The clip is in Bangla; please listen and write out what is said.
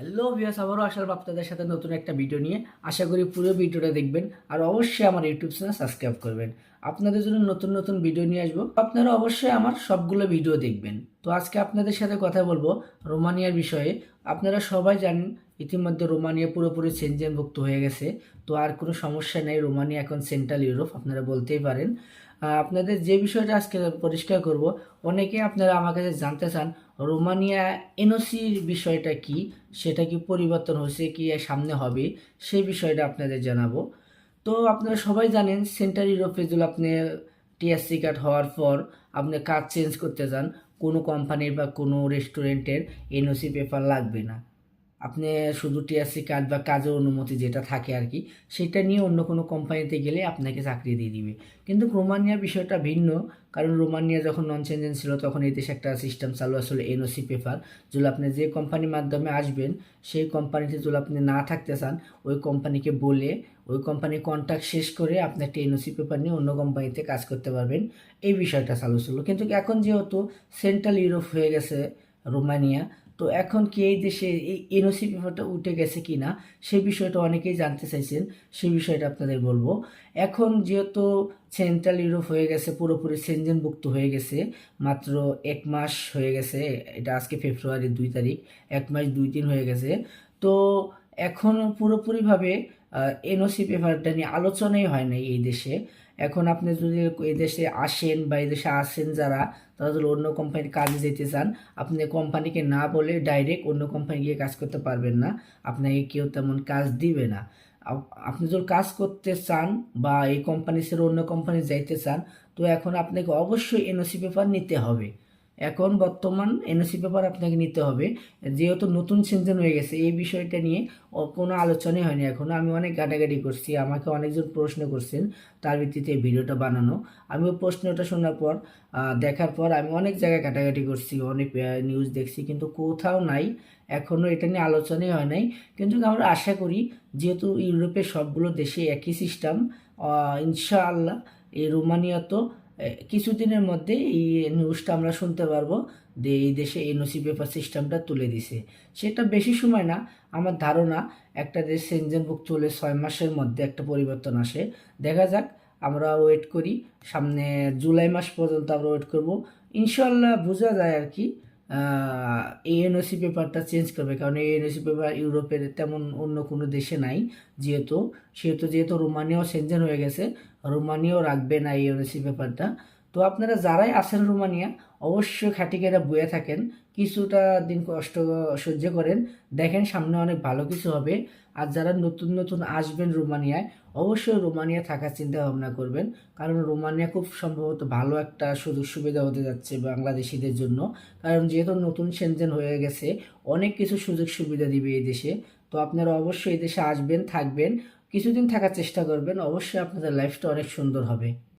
হ্যালো ভিয়াস আবারও আসার আপনাদের সাথে নতুন একটা ভিডিও নিয়ে। আশা করি পুরো ভিডিওটা দেখবেন আর অবশ্যই আমার ইউটিউব চ্যানেল সাবস্ক্রাইব করবেন। আপনাদের জন্য নতুন নতুন ভিডিও নিয়ে আসব। আপনারা অবশ্যই আমার সবগুলো ভিডিও দেখবেন। তো আজকে আপনাদের সাথে কথা বলব রোমানিয়ার বিষয়ে। আপনারা সবাই জানেন, ইতিমধ্যে রোমানিয়া পুরোপুরি সেনজেনভুক্ত হয়ে গেছে। তো আর কোনো সমস্যা নেই, রোমানিয়া এখন সেন্ট্রাল ইউরোপ আপনারা বলতেই পারেন। আপনাদের যে বিষয়টা আজকে পরিষ্কার করব, অনেকে আপনারা আমার কাছে জানতে চান, রোমানিয়া এনওসির বিষয়টা কি? সেটা কি পরিবর্তন হয়েছে কি সামনে হবে? সেই বিষয়টা আপনাদের জানাব। তো আপনারা সবাই জানেন সেন্ট্রাল ইউরোপে আপনি টিএসসি কার্ড হওয়ার পর আপনি কাজ চেঞ্জ করতে যান কোনো কোম্পানির বা কোনো রেস্টুরেন্টের এনওসি পেপার লাগবে না। আপনি শুধু টিআরসি কার্ড বা কাজের অনুমতি যেটা থাকে আর কি, সেটা নিয়ে অন্য কোনো কোম্পানিতে গেলে আপনাকে চাকরি দিয়ে দিবে। কিন্তু রোমানিয়ার বিষয়টা ভিন্ন, কারণ রোমানিয়া যখন নন চেঞ্জেন ছিল, তখন এই দেশে একটা সিস্টেম চালু আসলে এনওসি পেপার যেগুলো আপনি যে কোম্পানির মাধ্যমে আসবেন, সেই কোম্পানিতে যেগুলো আপনি না থাকতে চান, ওই কোম্পানিকে বলে, ওই কোম্পানির কন্ট্যাক্ট শেষ করে আপনি একটা এনওসি পেপার নিয়ে অন্য কোম্পানিতে কাজ করতে পারবেন। এই বিষয়টা চালু ছিল। কিন্তু এখন যেহেতু সেন্ট্রাল ইউরোপ হয়ে গেছে রোমানিয়া তো এখন কি এই দেশে এই এনওসি পেপারটা উঠে গেছে কি না সেই বিষয়টা অনেকেই জানতে চাইছেন, সে বিষয়টা আপনাদের বলব। এখন যেহেতু সেন্ট্রাল ইউরোপ হয়ে গেছে, পুরোপুরি সেনজেনভুক্ত হয়ে গেছে, মাত্র এক মাস হয়ে গেছে, এটা আজকে ফেব্রুয়ারির দুই তারিখ, এক মাস দুই দিন হয়ে গেছে। তো এখন পুরোপুরিভাবে এনওসি পেপারটা নিয়ে আলোচনাই হয় না এই দেশে। এখন আপনি যদি এই দেশে আসেন বা এই দেশে আসেন যারা, তারা যদি অন্য কোম্পানির কাজে যেতে চান, আপনি কোম্পানিকে না বলে ডাইরেক্ট অন্য কোম্পানি গিয়ে কাজ করতে পারবেন না। আপনাকে কেউ তেমন কাজ দিবে না। আপনি যদি কাজ করতে চান বা এই কোম্পানি ছেড়ে অন্য কোম্পানি যাইতে চান, তো এখন আপনাকে অবশ্যই এনওসি পেপার নিতে হবে। এখন বর্তমান এনওসি পেপার আপনাকে নিতে হবে। যেহেতু নতুন সেনজেন হয়ে গেছে, এই বিষয়টা নিয়ে কোনো আলোচনাই হয়নি এখনও। আমি অনেক গাটাগাটি করছি, আমাকে অনেকজন প্রশ্ন করছেন, তার ভিত্তিতে ভিডিওটা বানানো। আমি ওই প্রশ্নটা শোনার পর দেখার পর আমি অনেক জায়গায় ঘাটাঘাটি করছি, অনেক নিউজ দেখছি, কিন্তু কোথাও নাই। এখনও এটা নিয়ে আলোচনাই হয় নাই। কিন্তু আমরা আশা করি, যেহেতু ইউরোপের সবগুলো দেশে একই সিস্টেম ইনশাআল্লাহ এই রোমানিয়া তো কিছুদিনের মধ্যে এই নিউজটা আমরা শুনতে পারব যে এই দেশে এনওসি পেপার সিস্টেমটা তুলে দিছে। সেটা বেশি সময় না, আমার ধারণা একটা দেশ সেনজেনভুক হলে ছয় মাসের মধ্যে একটা পরিবর্তন আসে। দেখা যাক, আমরা ওয়েট করি, সামনে জুলাই মাস পর্যন্ত আমরা ওয়েট করব। ইনশাল্লাহ বোঝা যায় আর কি এই এনওসি পেপারটা চেঞ্জ করবে। কারণ এই এনওসি পেপার ইউরোপের তেমন অন্য কোনো দেশে নাই, যেহেতু, সেহেতু যেহেতু রোমানিয়াও সেনজেন হয়ে গেছে, রোমানিয়াও রাখবে না এই এনওসি পেপারটা তো আপনারা যারাই আছেন রোমানিয়া, অবশ্যই খাটিকেরা বয়ে থাকেন, কিছুটা দিন কষ্ট সহ্য করেন। দেখেন সামনে অনেক ভালো কিছু হবে। আর যারা নতুন নতুন আসবেন রোমানিয়ায়, অবশ্যই রোমানিয়া থাকার চিন্তা ভাবনা করবেন। কারণ রোমানিয়া খুব সম্ভবত ভালো একটা সুযোগ সুবিধা হতে যাচ্ছে বাংলাদেশিদের জন্য। কারণ যেহেতু নতুন সেনজেন হয়ে গেছে, অনেক কিছু সুযোগ সুবিধা দিবে এই দেশে। তো আপনারা অবশ্যই এই দেশে আসবেন, থাকবেন, কিছুদিন থাকার চেষ্টা করবেন। অবশ্যই আপনাদের লাইফটা অনেক সুন্দর হবে।